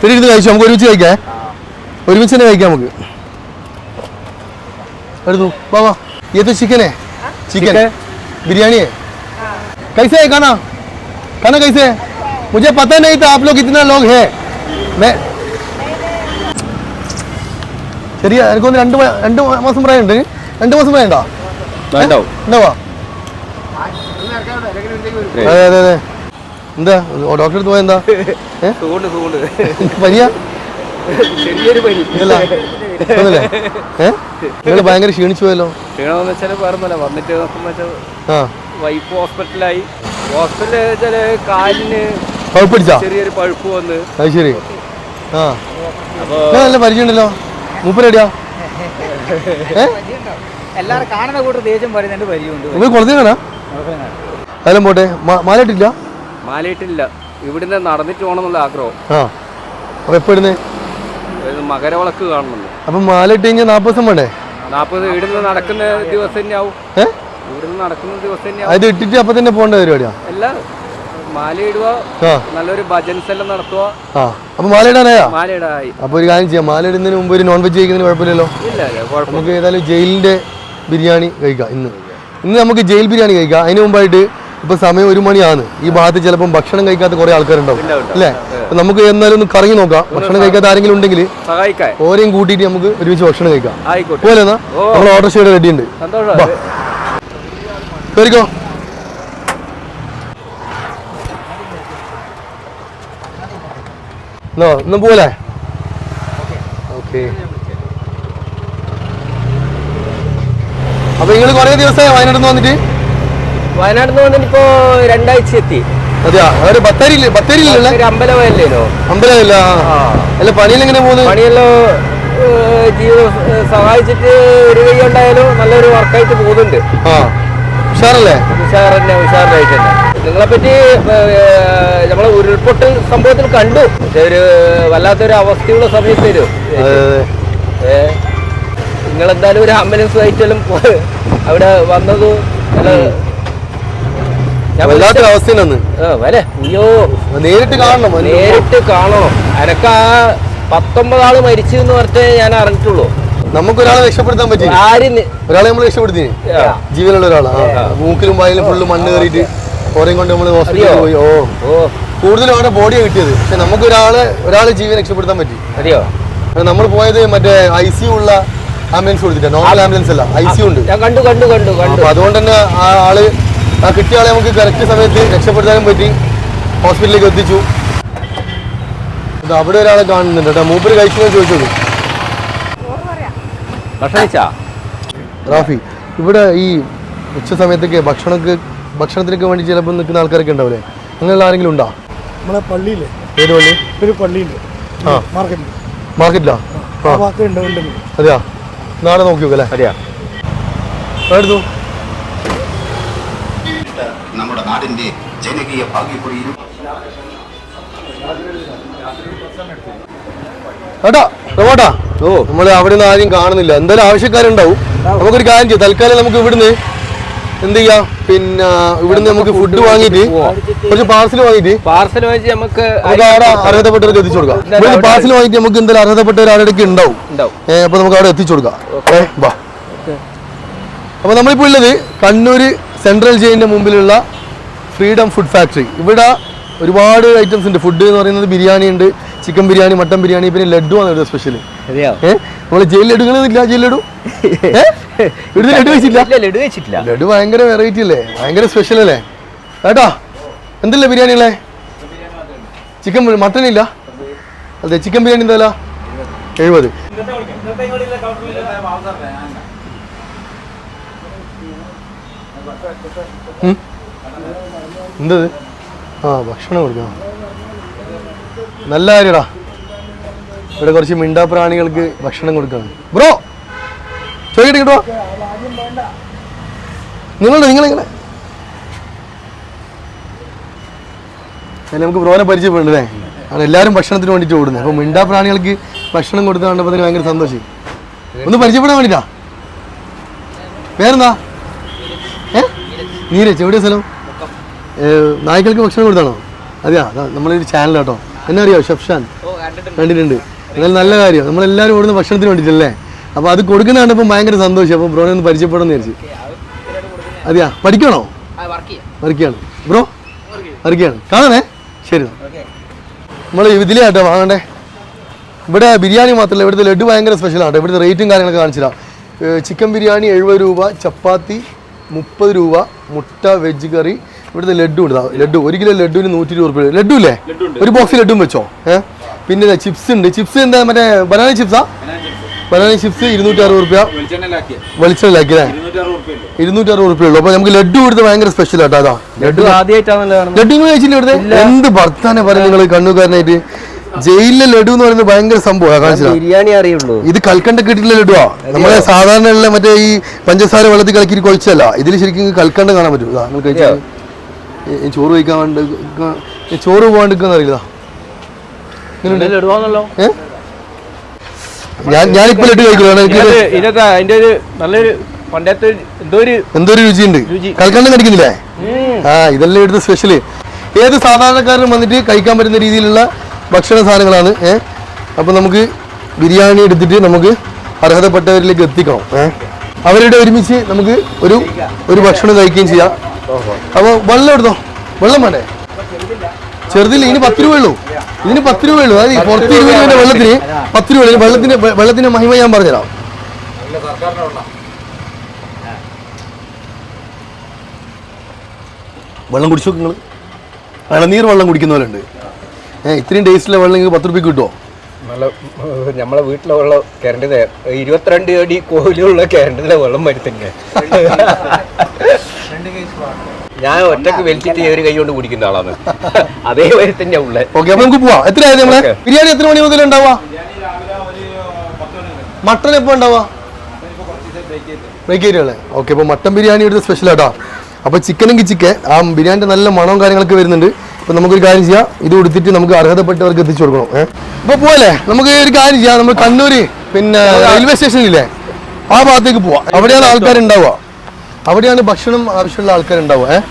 ഇവിടെ ഇരുന്ന് കഴിച്ചു നമുക്ക് ഒരുമിച്ച് കഴിക്കാം ഒരുമിച്ച് തന്നെ കഴിക്കാം നമുക്ക് എടുത്തു വാ വാ ये तो चिकन है चिकन बिरयानी है कैसे है खाना खाना कैसे है मुझे पता नहीं था आप लोग इतना लोग हैं मैं ശരിയാ എനിക്കൊന്ന് രണ്ട് മ- രണ്ട് മാസം പ്രായമുണ്ട് രണ്ട് മാസം പ്രായം ഉണ്ടോ ഉണ്ടാവും ഉണ്ടാവാ അതെ അതെ അതെ എന്താ? ഡോക്ടർ അടുത്ത് പോയ എന്താ ഏ? സുഖമുണ്ട് സുഖമുണ്ട് പനിയാ? നിങ്ങൾ ഭയങ്കര ക്ഷീണിച്ചു പോയല്ലോ? ക്ഷീണമെന്ന് വെച്ചാൽ പറഞ്ഞല്ലോ വന്നിട്ട് വൈഫ് ഹോസ്പിറ്റലായി. ഹോസ്പിറ്റലിൽ കാലിന് ചെറിയൊരു പഴുപ്പ് വന്ന്. അത് ശരി. ആ. നല്ല പരിചയമുണ്ടല്ലോ? മൂപ്പരടിയാ ഏ? എല്ലാവരും കാണുന്ന കൂട്ടർ ദേഷ്യം പറയുന്നുണ്ട് പരിചയമുണ്ട്. കാലം പോട്ടെ. മാ- മാലയിട്ടില്ല? മാലയിട്ടില്ല. ഇവിടുന്ന് നടന്നിട്ട് പോകണമെന്നുള്ള ആഗ്രഹം. ആ. അപ്പൊ എപ്പോ ഇടുന്നേ അതായത് മകരവിളക്ക് കാണുന്നുണ്ട് അപ്പൊ മാലയിട്ട് കഴിഞ്ഞാൽ നാൽപ്പത് ദിവസം വേണ്ടേ നാൽപ്പത് ഇവിടുന്ന് നടക്കുന്ന ദിവസം തന്നെ ആവും ഏ? ഇവിടുന്ന് നടക്കുന്ന ദിവസം തന്നെ ആവും അത് ഇട്ടിട്ട് അപ്പൊ തന്നെ പോകേണ്ട പരിപാടിയാ അല്ല മാല ഇടുക ആ. നല്ലൊരു ഭജൻസ് എല്ലാം നടത്തുക. ആ. അപ്പൊ മാല ഇടാനായാ മാല ഇടായി അപ്പൊ ഒരു കാര്യം ചെയ്യാം. മാല ഇടുന്നതിന് മുമ്പ് ഒരു നോൺ വെജ് കഴിക്കുന്നതിന് കുഴപ്പമില്ലല്ലോ? ഇല്ല ഇല്ല കുഴപ്പം നമുക്ക് ഏതായാലും ജയിലിന്റെ ബിരിയാണി കഴിക്കാം ഇന്ന്. ഇന്ന് നമുക്ക് ജയിൽ ബിരിയാണി കഴിക്കാം. അതിന് മുമ്പായിട്ട് ഇപ്പൊ സമയം ഒരു മണിയാണ്. ഈ ഭാഗത്ത് ചിലപ്പോൾ ഭക്ഷണം കഴിക്കാത്ത കുറെ ആൾക്കാരുണ്ടാവും. അല്ലെ? നമുക്ക് എന്നാലും ഒന്ന് കറങ്ങി നോക്കാം. ഭക്ഷണം കഴിക്കാത്ത ആരെങ്കിലും ഉണ്ടെങ്കിൽ ഓരോ ഓരെയും കൂട്ടിയിട്ട് നമുക്ക് ഒരുമിച്ച് ഭക്ഷണം കഴിക്കാം. പോലെ എന്നാ? നമ്മൾ ഓർഡർ ഷീഡ് റെഡി ഉണ്ട്. കയറിക്കോ എന്നോ പോലെ ഓക്കെ. അപ്പൊ നിങ്ങൾ കുറെ ദിവസമായി വയനാട്ടിൽ നിന്ന് വന്നിട്ട്? വയനാട്ടിൽ നിന്ന് വന്നിട്ട് ഇപ്പോ രണ്ടാഴ്ച എത്തി അമ്പലമല്ലേനോ അമ്പലമില്ല അല്ല പണിയിൽ എങ്ങനെ പോകുന്നത് പണിയല്ലോ ജീവ സഹായിച്ചിട്ട് ഒരു കൈ ഉണ്ടായാലും നല്ലൊരു വർക്കായിട്ട് പോകുന്നുണ്ട്. ഉഷാറല്ലേ? ഉഷാറന്നെ ഉഷാറായിട്ട് തന്നെ നിങ്ങളെ പറ്റി നമ്മളെ ഉരുൾപൊട്ടൽ സംഭവത്തിൽ കണ്ടു. പക്ഷെ ഒരു വല്ലാത്തൊരു അവസ്ഥയുള്ള സമയത്ത് വരും. എന്തായാലും ഒരു ആംബുലൻസ് ആയിട്ടെല്ലാം അവിടെ വന്നതും വല്ലാത്തൊരു അവസ്ഥയിലൊന്ന്. വരെ. അയ്യോ. നേരിട്ട് കാണണം നേരിട്ട് കാണണം. എനക്ക് ആ പത്തൊമ്പത് ആൾ മരിച്ചു എന്ന് പറഞ്ഞേ ഞാൻ അറിഞ്ഞിട്ടുള്ളൂ. നമുക്കൊരാളെ രക്ഷപ്പെടുത്താൻ പറ്റി. ഒരാളെ നമ്മൾ രക്ഷപ്പെടുത്തി. ജീവനുള്ള ഒരാളാ. മൂക്കിലും വായിലും ഫുള്ള് മണ്ണ് കയറിയിട്ട് ഓരെയും കൊണ്ട് നമ്മൾ ഹോസ്പിറ്റലിൽ പോയി. ഓ. ഓ. കൂടുതലും അവരുടെ ബോഡിയാണ് കിട്ടിയത്. പക്ഷെ നമുക്ക് ഒരാളെ ഒരാളെ ജീവൻ രക്ഷപ്പെടുത്താൻ പറ്റി. അറിയോ നമ്മൾ പോയത് മറ്റേ ഐ സി ഉള്ള ആംബുലൻസ് കൊടുത്തിട്ടാണ് നോർമൽ ആംബുലൻസ് അല്ല. ഐ സി ഉണ്ട്. ഞാൻ കണ്ടു കണ്ടു കണ്ടു കണ്ടു. അതുകൊണ്ട് തന്നെ ആ ആൾ കിട്ടിയ ആളെ നമുക്ക് കറക്റ്റ് സമയത്ത് രക്ഷപ്പെടുത്താനും പറ്റി. ഹോസ്പിറ്റലിലേക്ക് എത്തിച്ചു. അവിടെ ഒരാളെ കാണുന്നുണ്ട് കേട്ടോ. മൂപ്പര് കഴിച്ചു ചോദിച്ചോളൂ. റാഫി ഇവിടെ ഈ ഉച്ച സമയത്തൊക്കെ ഭക്ഷണക്ക് ഭക്ഷണത്തിനൊക്കെ വേണ്ടി ചിലപ്പോൾ നിൽക്കുന്ന ആൾക്കാരൊക്കെ ഉണ്ടാവില്ലേ? അങ്ങനെയുള്ള ആരെങ്കിലും ഉണ്ടോ? നമ്മളെ പള്ളിയില്ലേ? ഏത് പള്ളി? ഒരു പള്ളിയുണ്ട് ആ. മാർക്കറ്റിൽ മാർക്കറ്റിലാ? ആ ആ അതെയാ? നാളെ നോക്കി നോക്കല്ലേ അതെയാ? എടുത്തു നമ്മുടെ നാടിന്റെ ജനകീയ ഭാഗ്യ കേട്ടാ ഓ നമ്മൾ അവിടെ നിന്ന് ആരും കാണുന്നില്ല. എന്തായാലും ആവശ്യക്കാരുണ്ടാവും. നമുക്കൊരു കാര്യം ചെയ്യാം. തൽക്കാലം നമുക്ക് ഇവിടുന്ന് എന്ത് ചെയ്യാം? പിന്നെ ഇവിടുന്ന് നമുക്ക് ഫുഡ് വാങ്ങിയിട്ട് കുറച്ച് പാർസൽ വാങ്ങിയിട്ട് പാർസൽ വാങ്ങിച്ച് നമുക്ക് അവിടെ അർഹതപ്പെട്ടവർക്ക് എത്തിച്ചു കൊടുക്കാം. ഇവിടുന്ന് പാർസൽ വാങ്ങിയിട്ട് നമുക്ക് എന്തായാലും അർഹതപ്പെട്ടവർ ആരുടെയൊക്കെ ഉണ്ടാവും. അപ്പൊ നമുക്ക് അവിടെ എത്തിച്ചു കൊടുക്കാം. വാ. അപ്പൊ നമ്മളിപ്പോ ഉള്ളത് കണ്ണൂര് സെൻട്രൽ ജയിലിന്റെ മുമ്പിലുള്ള ഫ്രീഡം ഫുഡ് ഫാക്ടറി ഇവിടെ ഒരുപാട് ഐറ്റംസ് ഉണ്ട്. ഫുഡ് എന്ന് പറയുന്നത് ബിരിയാണി ഉണ്ട് ചിക്കൻ ബിരിയാണി മട്ടൻ ബിരിയാണി പിന്നെ ലഡു ആണ് ഇവിടെ സ്പെഷ്യൽ നമ്മൾ ജയിൽ ലഡുകളില്ല ജയിൽ ലഡു? ഇവിടുത്തെ ലഡു വെച്ചിട്ടില്ല ലഡു വെച്ചിട്ടില്ല ലഡു ഭയങ്കര വെറൈറ്റി അല്ലേ? ഭയങ്കര സ്പെഷ്യൽ അല്ലേ? കേട്ടോ? എന്തല്ലേ ബിരിയാണി അല്ലേ ചിക്കൻ മട്ടൻ ഇല്ല? അതെ ചിക്കൻ ബിരിയാണി എന്താ എഴുപത്. ഉം. എന്തത്? ആ ഭക്ഷണം കൊടുക്കണം. നല്ല കാര്യടാ. ഇവിടെ കുറച്ച് മിണ്ടാപ്രാണികൾക്ക് ഭക്ഷണം കൊടുക്കണം. ബ്രോ ചോദിക്കട്ടെ കേട്ടോ. നിങ്ങളുടെ നിങ്ങൾ നിങ്ങളെ നമുക്ക് ബ്രോനെ പരിചയപ്പെടുന്നേ ആണ് എല്ലാവരും ഭക്ഷണത്തിന് വേണ്ടിയിട്ട് ഓടുന്നത്. അപ്പോൾ മിണ്ടാ പ്രാണികൾക്ക് ഭക്ഷണം കൊടുത്ത് കണ്ടപ്പോൾ അതിന് ഭയങ്കര സന്തോഷം. ഒന്ന് പരിചയപ്പെടാൻ വേണ്ടിട്ടാ പേരെന്താ? ഏ? നീരജ്. എവിടെയാ സ്ഥലം? നായ്ക്കൾക്ക് ഭക്ഷണം കൊടുത്താണോ? അതെയാ അതാ നമ്മളൊരു ചാനൽ കേട്ടോ എന്നെ അറിയോ ഷഫ്ഷാൻ കണ്ടിട്ടുണ്ട്. എന്നാലും നല്ല കാര്യം. നമ്മളെല്ലാവരും ഓടുന്ന ഭക്ഷണത്തിന് വേണ്ടിയിട്ടല്ലേ? അപ്പോൾ അത് കൊടുക്കുന്ന കണ്ടപ്പോൾ ഭയങ്കര സന്തോഷം. അപ്പോൾ ബ്രോനെ ഒന്ന് പരിചയപ്പെടാന്ന് വിചാരിച്ചു. അതെയാ പഠിക്കണോ വർക്കാണ് ബ്രോ വർക്കാണ് കാണണേ? ശരി. നമ്മൾ ഇതിലേ കേട്ടോ വാങ്ങണ്ടേ? ഇവിടെ ബിരിയാണി മാത്രമല്ല ഇവിടുത്തെ ലഡു ഭയങ്കര സ്പെഷ്യലാണ് ഇവിടുത്തെ റേറ്റും കാര്യങ്ങളൊക്കെ കാണിച്ചില്ല ചിക്കൻ ബിരിയാണി എഴുപത് രൂപ ചപ്പാത്തി മുപ്പത് രൂപ മുട്ട വെജ് കറി ഇവിടുത്തെ ലഡു ഉണ്ട്. ലഡു ഒരു കിലോ ലഡുവിന് നൂറ്റി ഇരുപത് രൂപ ലഡു ഇല്ലേ ഒരു ബോക്സ് ലഡും വെച്ചോ? ഏഹ് പിന്നെ ചിപ്സ് ഉണ്ട്. ചിപ്സ് എന്താ മറ്റേ ബനാന ചിപ്സാ ബനാന ചിപ്സ് ഇരുന്നൂറ്റി അറുപത് രൂപ വെളിച്ചെണ്ണാക്കി അല്ലേ? ഇരുന്നൂറ്റി അറുപത് രൂപ ഉള്ളൂ. അപ്പൊ നമുക്ക് ലഡു ഇവിടുത്തെ ഭയങ്കര സ്പെഷ്യൽ ആട്ടോ. അതാ ലഡു ലഡു കഴിച്ചില്ല ഇവിടുത്തെ? എന്ത് ഭർത്താനെ പറഞ്ഞു നിങ്ങൾ കണ്ണൂക്കാരനായിട്ട്? ജയിലിലെ ലഡു എന്ന് പറയുന്നത് ഭയങ്കര സംഭവമാണ് കാണിച്ചതാ. ബിരിയാണി അറിയുള്ളൂ. ഇത് കൽക്കണ്ട കിട്ടിയിട്ടുള്ള ലഡുവാ നമ്മളെ സാധാരണ മറ്റേ ഈ പഞ്ചസാര വെള്ളത്തിൽ കലക്കി കുഴച്ചല്ല ഇതിൽ ശരിക്കും കൽക്കണ്ട കാണാൻ പറ്റും. ഇതാ നിങ്ങൾ കഴിച്ചാൽ ചോറ് കഴിക്കാൻ വേണ്ടി ചോറ് പോകാണ്ടിരിക്കുന്ന അറിയില്ല. ഞാൻ ഞാനിപ്പോ ലഡു കഴിക്കില്ല ഇതൊക്കെ അതിന്റെ ഒരു നല്ലൊരു പണ്ടത്തെ എന്തോ ഒരു എന്തോ ഒരു രുചിയുണ്ട്. കൽക്കണ്ടം കടിക്കുന്നില്ലേ? ആ ഇതെല്ലാം ഇവിടുത്തെ സ്പെഷ്യൽ ഏത് സാധാരണക്കാരനും വന്നിട്ട് കഴിക്കാൻ പറ്റുന്ന രീതിയിലുള്ള ഭക്ഷണ സാധനങ്ങളാണ്. ഏ? അപ്പൊ നമുക്ക് ബിരിയാണി എടുത്തിട്ട് നമുക്ക് അർഹതപ്പെട്ടവരിലേക്ക് എത്തിക്കണം. ഏ? അവരുടെ ഒരുമിച്ച് നമുക്ക് ഒരു ഒരു ഭക്ഷണം കഴിക്കുകയും ചെയ്യാം. അപ്പോൾ വെള്ളം എടുത്തോ? വെള്ളം വേണ്ടേ? ചെറുതില്ല ഇനി പത്ത് രൂപ ഉള്ളൂ. ഇതിന് പത്ത് രൂപ ഉള്ളൂ. അതായത് പുറത്ത് ഇരുപത് രൂപയുടെ വെള്ളത്തിന് പത്ത് രൂപ. വെള്ളത്തിന്റെ വെള്ളത്തിന്റെ മഹിമ ഞാൻ പറഞ്ഞുതരാം. വെള്ളം. കുടിച്ചു നിങ്ങൾ ഇളനീർ വെള്ളം കുടിക്കുന്ന പോലെ ഉണ്ട് ഏഹ് ഇത്രയും ടേസ്റ്റിലെ വെള്ളം നിങ്ങൾക്ക് പത്ത് രൂപയ്ക്ക് കിട്ടുമോ നല്ല നമ്മളെ വെള്ളം കരണ്ടിന് ഇരുപത്തിരണ്ട് അടി കോയിലുള്ള കരണ്ടിലെ വെള്ളം വരുത്തന്നെ ഞാൻ ഒറ്റയ്ക്ക് വലിച്ചിട്ട് ഒരു കൈ കൊണ്ട് കുടിക്കുന്ന ആളാണ്. അതേ വരി തന്നെ ഉള്ളത് ഓക്കെ അപ്പൊ നമുക്ക് പോവാം. എത്ര ആയത് നമ്മളെ. ബിരിയാണി എത്ര മണി മുതൽ ഉണ്ടാവുക മട്ടൺ എപ്പോ ഉണ്ടാവുക ബ്രേക്കേരിയല്ലേ ഓക്കെ അപ്പൊ മട്ടൻ ബിരിയാണി എടുത്ത് സ്പെഷ്യൽ ആട്ടോ. അപ്പൊ ചിക്കനെങ്കിൽ ചിക്കൻ ആ ബിരിയാണിന്റെ നല്ല മണവും കാര്യങ്ങളൊക്കെ വരുന്നുണ്ട്. അപ്പൊ നമുക്കൊരു കാര്യം ചെയ്യാം. ഇത് കൊടുത്തിട്ട് നമുക്ക് അർഹതപ്പെട്ടവർക്ക് എത്തിച്ചു കൊടുക്കണം ഏഹ് അപ്പൊ പോവല്ലേ? നമുക്ക് ഒരു കാര്യം ചെയ്യാം. നമ്മൾ കണ്ണൂര് പിന്നെ റെയിൽവേ സ്റ്റേഷനില്ലേ ആ ഭാഗത്തേക്ക് പോവാം. അവിടെയാണ് ആൾക്കാർ ഉണ്ടാവുക. അവിടെയാണ് ഭക്ഷണം ആവശ്യമുള്ള ആൾക്കാർ ഉണ്ടാവുക ഏഹ്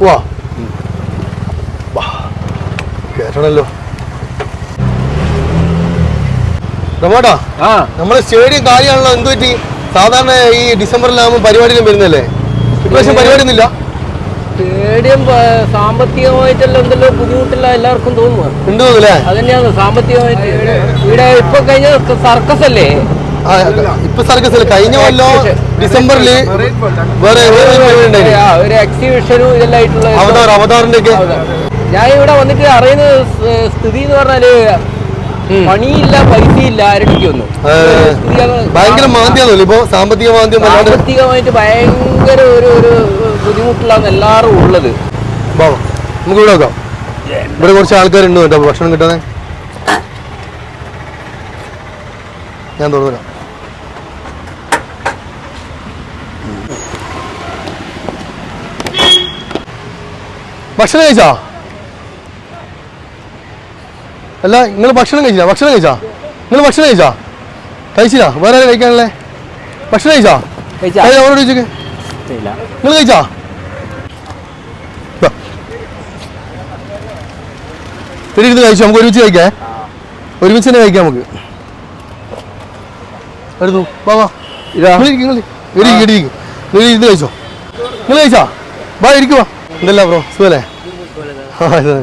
വാ. വാ. കേട്ടണല്ലോ റമാട്ടാ നമ്മളെ സ്റ്റേഡിയം കാര്യമാണല്ലോ എന്ത് പറ്റി സാധാരണ ഈ ഡിസംബറിലാകുമ്പോൾ പരിപാടിയിലും വരുന്നല്ലേ ഇപ്രാവശ്യം പരിപാടി ഒന്നുമില്ല സ്റ്റേഡിയം സാമ്പത്തികമായിട്ടല്ല എന്തല്ലോ ബുദ്ധിമുട്ടില്ല എല്ലാവർക്കും അത് തന്നെയാണ് സാമ്പത്തികമായിട്ട്. ഇവിടെ ഇപ്പൊ കഴിഞ്ഞ സർക്കസ് അല്ലേ ഇപ്പൊ സർക്കസ് അല്ലേ കഴിഞ്ഞ കൊല്ലോ വേറെ വേറെ ഒരു എക്സിബിഷനും ഇതെല്ലാം ആയിട്ടുള്ള അവതാർ അവതാറിന്റെ ഞാൻ ഇവിടെ വന്നിട്ട് അറിയുന്ന സ്ഥിതി എന്ന് പറഞ്ഞാൽ പണിയില്ല പൈസയില്ല ആരടിക്കൊന്നും ഭയങ്കര മാന്ദ്യാന്നല്ലോ ഇപ്പൊ സാമ്പത്തിക മാന്ദ്യം സാമ്പത്തികമായിട്ട് ഭയങ്കര ഒരു ഒരു ബുദ്ധിമുട്ടിലാണ് എല്ലാവരും ഉള്ളത്. നമുക്ക് ഇവിടെ നോക്കാം. ഇവിടെ കുറച്ച് ആൾക്കാരുണ്ട് കേട്ടോ ഭക്ഷണം കിട്ടാതെ ഞാൻ തുടങ്ങാം ഭക്ഷണം കഴിച്ചാ? അല്ല നിങ്ങൾ ഭക്ഷണം കഴിച്ചില്ല ഭക്ഷണം കഴിച്ചാ? നിങ്ങൾ ഭക്ഷണം കഴിച്ചാ? കഴിച്ചില്ല വേറെ ആരാ കഴിക്കാനല്ലേ ഭക്ഷണം കഴിച്ചാ? കഴിച്ചാ? കഴിച്ചാ? അവരോട് ചോദിച്ചേ നിങ്ങൾ കഴിച്ചാ? ഇവിടെ ഇരുന്ന് കഴിച്ചു നമുക്ക് ഒരുമിച്ച് കഴിക്കേ ഒരുമിച്ച് തന്നെ കഴിക്കാം നമുക്ക് എടുത്തു വാ വാ നിങ്ങൾ ഇരിക്ക്, നിങ്ങൾ ഇരിക്ക്. ഇവിടെ ഇരിക്ക്, ഇവിടെ ഇരിക്ക്. നിങ്ങൾ ഇരുന്ന് കഴിച്ചോ നിങ്ങൾ കഴിച്ചാ വാ ഇരിക്കുവാ എന്തല്ല ബ്രോ സുഖല്ലേ ആ ഇത്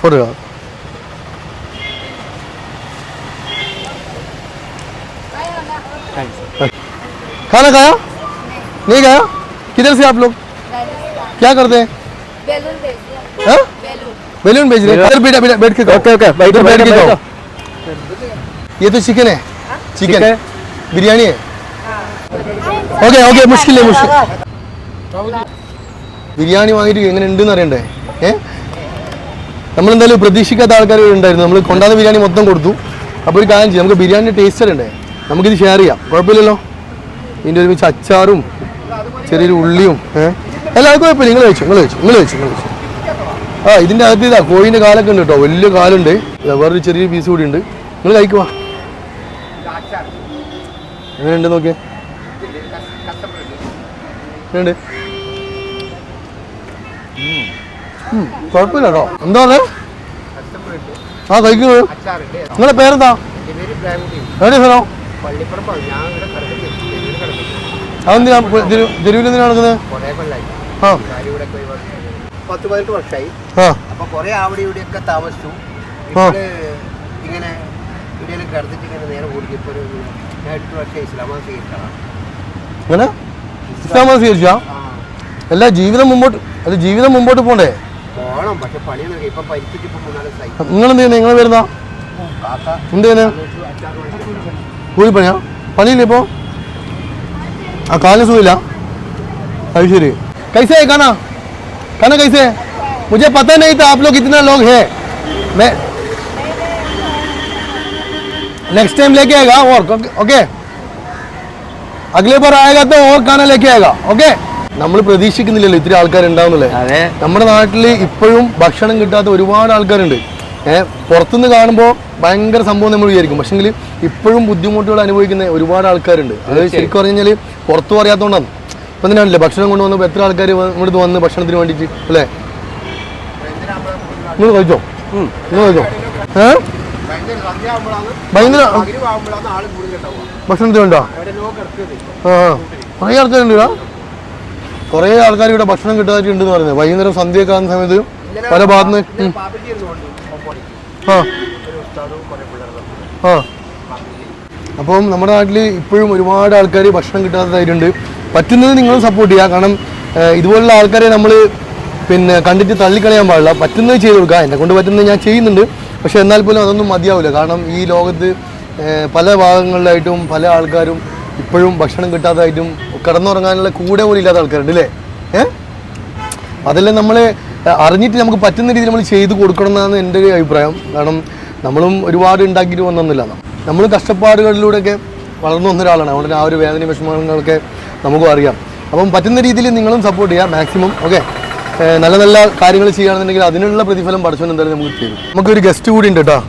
ഫോട്ടോ എടുക്കാം खाना खाया नहीं खाया किधर से आप लोग क्या करते हैं बैलून भेज दिया हाँ? बैलून बैलून भेज रहे हैं इधर बैठा बैठा बैठ के खाओ ओके, ओके, बैठो, इधर बैठ के बैठो, खाओ ये तो चिकन है चिकन बिरयानी है ഓക്കെ ഓക്കെ മുഷ്കില്ലേ മുഷ്കിൽ ബിരിയാണി വാങ്ങിയിട്ട് എങ്ങനെ ഉണ്ടെന്ന് അറിയണ്ടേ ഏ നമ്മളെന്തായാലും പ്രതീക്ഷിക്കാത്ത ആൾക്കാർ ഉണ്ടായിരുന്നു നമ്മൾ കൊണ്ടാന്ന ബിരിയാണി മൊത്തം കൊടുത്തു അപ്പോൾ ഒരു കാര്യം ചെയ്യാം നമുക്ക് ബിരിയാണിൻ്റെ ടേസ്റ്റ് അറിയണ്ടേ നമുക്കിത് ഷെയർ ചെയ്യാം കുഴപ്പമില്ലല്ലോ ഇതിൻ്റെ ഒരുമിച്ച് അച്ചാറും ചെറിയൊരു ഉള്ളിയും ഏഹ് എല്ലാവർക്കും കുഴപ്പമില്ല നിങ്ങൾ കഴിച്ചു നിങ്ങൾ കഴിച്ചു നിങ്ങൾ കഴിച്ചു നിങ്ങൾ കഴിച്ചു ആ ഇതിന്റെ അകത്ത് ഇതാ കോഴിന്റെ കാലൊക്കെ ഉണ്ട് കേട്ടോ. വലിയ കാലുണ്ട്. വേറൊരു ചെറിയ പീസ് കൂടി ഉണ്ട്. നിങ്ങൾ കഴിക്കുവാ എങ്ങനെയുണ്ട് നോക്കിയേ? എങ്ങനെയുണ്ട്? കുഴപ്പമില്ല കേട്ടോ. എന്താ ആ കഴിക്കുന്നത് നിങ്ങളെ പേരെന്താ? എവിടെ സ്ഥലം? അതെന്തിനാ? തെരുവിൽ എന്തിനാ നടക്കുന്നത്? ആ. പത്ത് പതിനെട്ട് വർഷമായി അപ്പൊ കുറെ അവിടെ ഇവിടെ ഒക്കെ താമസിച്ചു ഇങ്ങനെ ഇവിടെയെല്ലാം കിടന്നിട്ട് ഇങ്ങനെ നേരെ ഓടിക്കപ്പോ എട്ട് വർഷം ഇസ്ലാമാബാദ് സ്വീകരിച്ചതാണ് ഇസ്ലാമാബാദ് സ്വീകരിച്ചാ അല്ല ജീവിതം മുമ്പോട്ട് അല്ല ജീവിതം മുമ്പോട്ട് പോണ്ടേ? പോണം പക്ഷെ പണി ഇപ്പൊ പരിസ്ഥിതി നിങ്ങൾ എന്ത് ചെയ്യുന്നത് നിങ്ങൾ വരുന്ന എന്ത് ചെയ്യുന്നത് കൂലിപ്പണിയാ? പണിയില്ല ഇപ്പോ? ആ കാലിന് സുഖമില്ല. അത് ശരി. കൈസേ കാണാ കാണാ കൈസേ. मुझे पता नहीं था आप लोग कितना लोग हैं मैं नेक्स्ट टाइम लेके आएगा और ओके अगले बार आएगा तो और खाना लेके आएगा ओके നമ്മൾ പ്രതീക്ഷിക്കുന്നില്ലല്ലോ ഇത്തിരി ആൾക്കാരുണ്ടാവുന്നില്ലേ അതെ നമ്മുടെ നാട്ടിൽ ഇപ്പോഴും ഭക്ഷണം കിട്ടാത്ത ഒരുപാട് ആൾക്കാരുണ്ട് ഏഹ് പുറത്തുനിന്ന് കാണുമ്പോൾ ഭയങ്കര സംഭവം നമ്മൾ വിചാരിക്കും പക്ഷെങ്കിൽ ഇപ്പോഴും ബുദ്ധിമുട്ടുകൾ അനുഭവിക്കുന്ന ഒരുപാട് ആൾക്കാരുണ്ട് അത് ശരിക്കും പറഞ്ഞു കഴിഞ്ഞാൽ പുറത്തു അറിയാത്തതുകൊണ്ടാണ് ഇപ്പം തന്നെയാണല്ലേ ഭക്ഷണം കൊണ്ടുവന്നപ്പോൾ എത്ര ആൾക്കാർ ഇങ്ങോട്ട് വന്ന് ഭക്ഷണത്തിന് വേണ്ടിയിട്ട് അല്ലേ നിങ്ങൾ കഴിച്ചോ? നിങ്ങൾ കഴിച്ചോ? ഏ? ഭയങ്കര ഭക്ഷണത്തിന് വേണ്ടോ? ആ. കുറേ ആൾക്കാരുണ്ട് ഇവിടെ. കുറേ ആൾക്കാർ ഇവിടെ ഭക്ഷണം കിട്ടാതെ ഉണ്ടെന്ന് പറയുന്നത്. വൈകുന്നേരം സന്ധ്യയൊക്കെ ആകുന്ന സമയത്ത് പല ആ. ആ. അപ്പം നമ്മുടെ നാട്ടിൽ ഇപ്പോഴും ഒരുപാട് ആൾക്കാർ ഭക്ഷണം കിട്ടാത്തതായിട്ടുണ്ട് പറ്റുന്നത് നിങ്ങൾ സപ്പോർട്ട് ചെയ്യുക കാരണം ഇതുപോലുള്ള ആൾക്കാരെ നമ്മൾ പിന്നെ കണ്ടിട്ട് തള്ളിക്കളയാൻ പാടില്ല. പറ്റുന്നത് ചെയ്ത് കൊടുക്കുക. എന്നെ കൊണ്ട് പറ്റുന്നത് ഞാൻ ചെയ്യുന്നുണ്ട്. പക്ഷെ എന്നാൽ പോലും അതൊന്നും മതിയാവില്ല. കാരണം ഈ ലോകത്ത് പല ഭാഗങ്ങളിലായിട്ടും പല ആൾക്കാരും ഇപ്പോഴും ഭക്ഷണം കിട്ടാത്തതായിട്ടും കിടന്നുറങ്ങാനുള്ള കൂടെ പോലും ഇല്ലാത്ത ആൾക്കാരുണ്ട് അല്ലേ ഏഹ് അതെല്ലാം നമ്മൾ അറിഞ്ഞിട്ട് നമുക്ക് പറ്റുന്ന രീതിയിൽ നമ്മൾ ചെയ്ത് കൊടുക്കണം എന്നാണ് എന്റെ ഒരു അഭിപ്രായം. കാരണം നമ്മളും ഒരുപാട് ഉണ്ടാക്കിയിട്ട് വന്നൊന്നുമില്ല. നമ്മൾ കഷ്ടപ്പാടുകളിലൂടെയൊക്കെ വളർന്നു വന്ന ഒരാളാണ്. അതുകൊണ്ട് ആ ഒരു വേദന വിഷമങ്ങളൊക്കെ നമുക്കും അറിയാം. അപ്പം പറ്റുന്ന രീതിയിൽ നിങ്ങളും സപ്പോർട്ട് ചെയ്യുക മാക്സിമം ഓക്കെ നല്ല നല്ല കാര്യങ്ങൾ ചെയ്യുകയാണെന്നുണ്ടെങ്കിൽ അതിനുള്ള പ്രതിഫലം പഠിച്ചു എന്തായാലും നമുക്ക് തരും. നമുക്കൊരു ഗസ്റ്റ് കൂടി ഉണ്ട് കേട്ടോ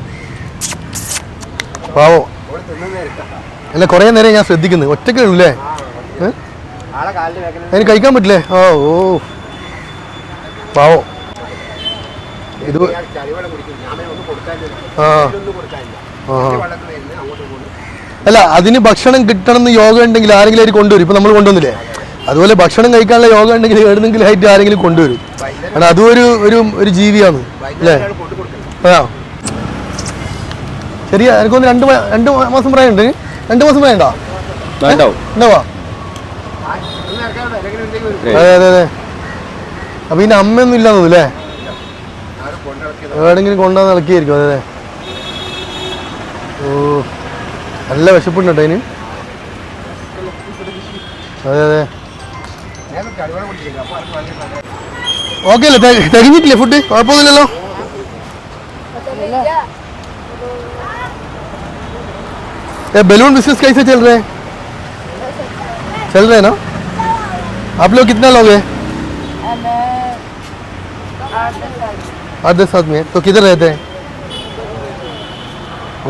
പാവോ. അല്ല കുറേ നേരം ഞാൻ ശ്രദ്ധിക്കുന്നത് ഒറ്റക്കേ ഉള്ളൂ അതിന് കഴിക്കാൻ പറ്റില്ലേ? ഓ ഓ. പാവോ. ഇത് ആ. അല്ല അതിന് ഭക്ഷണം കിട്ടണം എന്ന് യോഗ ഉണ്ടെങ്കിൽ ആരെങ്കിലും അവർ കൊണ്ടുവരും? ഇപ്പൊ നമ്മൾ കൊണ്ടുവന്നില്ലേ? അതുപോലെ ഭക്ഷണം കഴിക്കാനുള്ള യോഗ ഉണ്ടെങ്കിൽ എവിടെന്നെങ്കിലും ഹൈറ്റ് ആരെങ്കിലും കൊണ്ടുവരും. കാരണം അതും ഒരു ഒരു ഒരു ജീവിയാണ്. അല്ലേ? ആ. ശരിയാ എനിക്കൊന്ന് രണ്ട് രണ്ട് മാസം പ്രായമുണ്ട്. രണ്ട് മാസം പ്രായമുണ്ടോ? ഉണ്ടാവാ. അതെ അതെ അതെ. അപ്പൊ ഇനി അമ്മയൊന്നും ഇല്ലാന്നു അല്ലേ? എവിടെങ്കിലും കൊണ്ടുവന്ന് ഇളക്കിയായിരിക്കും അതെ അതെ. ഓ നല്ല വിശപ്പുണ്ട് കേട്ടോ അതിന്. അതെ അതെ. ഓക്കെ അല്ലേ തെ- തികഞ്ഞിട്ടില്ലേ ഫുഡ് കുഴപ്പമൊന്നുമില്ലല്ലോ ये बैलून बिजनेस कैसे चल रहे हैं चल रहे हैं ना आप लोग कितना लोग हैं आठ दस आदमी हैं तो किधर रहते हैं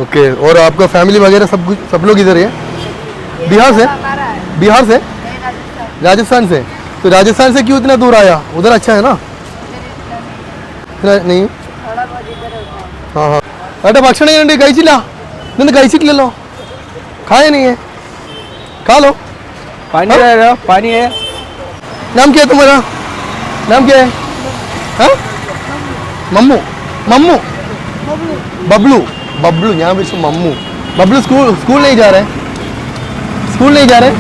ओके और आपका फैमिली वगैरह सब कुछ सब लोग इधर ही है बिहार से हमारा है बिहार से नहीं, राजस्थान राजस्थान से तो राजस्थान से क्यों इतना दूर आया उधर अच्छा है ना इतना नहीं थोड़ा बहुत इधर होता है हाँ हाँ ഏട്ടാ ഭക്ഷണം എങ്ങനെയുണ്ട് കഴിച്ചില്ല ഇന്ന് കഴിച്ചിട്ടില്ലല്ലോ खाया नहीं है खा लो पानी रहेगा पानी है नाम क्या है तुम्हारा नाम क्या है हाँ मम्मू मम्मू बबलू बबलू यहाँ पे मम्मू बबलू स्कूल स्कूल नहीं जा रहे स्कूल नहीं जा रहे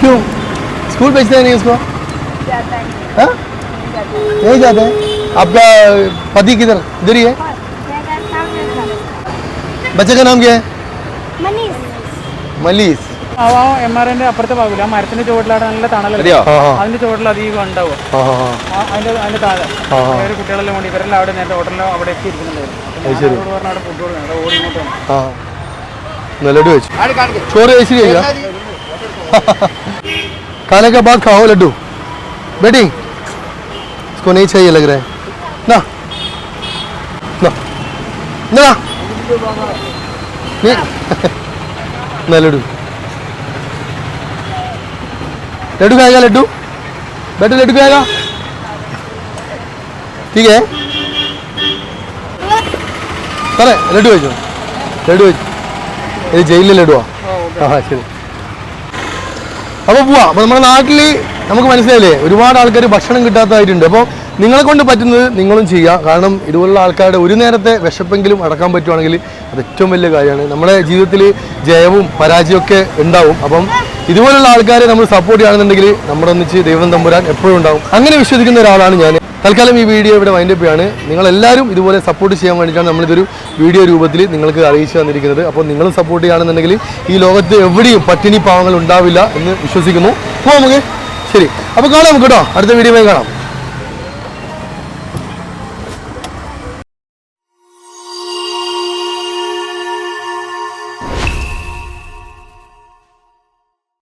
क्यों स्कूल भेजते नहीं उसको जाता है हाँ नहीं जाते हैं आपका पति किधर इधर ही है बच्चे का नाम क्या है मनीष मलीस ആ എം ആർ എൻ്റെ അപ്പുറത്തെ ഭാഗമില്ല ആ മരത്തിന്റെ ചുവട്ടിലാണ് നല്ല തണലല്ലേ അതെയോ हाँ हाँ അതിന്റെ ചുവട്ടിൽ അധികം ഉണ്ടാവുക हाँ हाँ हाँ ആ, അതിന്റെ അതിന്റെ താഴെ ആ, ആ. വേറെ കുട്ടികളെല്ലാം വേണ്ടി ഇവരെല്ലാം അവിടെ നേരത്തെ ഹോട്ടലിലോ അവിടെ എത്തി ഇരിക്കുന്നുണ്ടായിരുന്നു അപ്പോൾ ഞാൻ അവരോട് പറഞ്ഞു അവിടെ ഫുഡ് കൊടുക്കണം അവിടെ ഓടി ഇങ്ങോട്ട് വന്നു हाँ ना लड्डू है ആട് കാണിക്കും छोरे ऐसी रहेगा खाने के बाद खाओ लड्डू बेटी इसको नहीं चाहिए लग रहा है ना ना ना नहीं ना लड्डू लड्डू खाएगा लड्डू बेटे लड्डू खाएगा ठीक है സാറേ ലഡു കഴിച്ചോ ലഡു കഴിച്ചു ഇത് ജയിലിലെ ലഡുവാ ആ ശരി അപ്പോൾ പോവാ അപ്പോൾ നമ്മുടെ നാട്ടിൽ നമുക്ക് മനസ്സിലായില്ലേ? ഒരുപാട് ആൾക്കാർ ഭക്ഷണം കിട്ടാത്തതായിട്ടുണ്ട്. അപ്പോൾ നിങ്ങളെ കൊണ്ട് പറ്റുന്നത് നിങ്ങളും ചെയ്യുക. കാരണം ഇതുപോലുള്ള ആൾക്കാരുടെ ഒരു നേരത്തെ വിശപ്പെങ്കിലും അടക്കാൻ പറ്റുവാണെങ്കിൽ അത് ഏറ്റവും വലിയ കാര്യമാണ്. നമ്മുടെ ജീവിതത്തിൽ ജയവും പരാജയവും ഒക്കെ ഉണ്ടാവും. അപ്പം ഇതുപോലുള്ള ആൾക്കാരെ നമ്മൾ സപ്പോർട്ട് ചെയ്യുകയാണെന്നുണ്ടെങ്കിൽ നമ്മുടെ ഒന്നിച്ച് ദൈവം തമ്പുരാൻ എപ്പോഴും ഉണ്ടാവും. അങ്ങനെ വിശ്വസിക്കുന്ന ഒരാളാണ് ഞാൻ. തൽക്കാലം ഈ വീഡിയോ ഇവിടെ വൈൻഡപ്പ് ചെയ്യാണ്. നിങ്ങളെല്ലാവരും ഇതുപോലെ സപ്പോർട്ട് ചെയ്യാൻ വേണ്ടിയിട്ടാണ് നമ്മളിതൊരു വീഡിയോ രൂപത്തിൽ നിങ്ങൾക്ക് അറിയിച്ചു തന്നിരിക്കുന്നത്. അപ്പോൾ നിങ്ങളും സപ്പോർട്ട് ചെയ്യുകയാണെന്നുണ്ടെങ്കിൽ ഈ ലോകത്ത് എവിടെയും പട്ടിണി പാവങ്ങൾ ഉണ്ടാവില്ല എന്ന് വിശ്വസിക്കുന്നു. അപ്പോൾ നമുക്ക്. ശരി. അപ്പോൾ കാണാം നമുക്ക് കേട്ടോ. അടുത്ത വീഡിയോ കാണാം.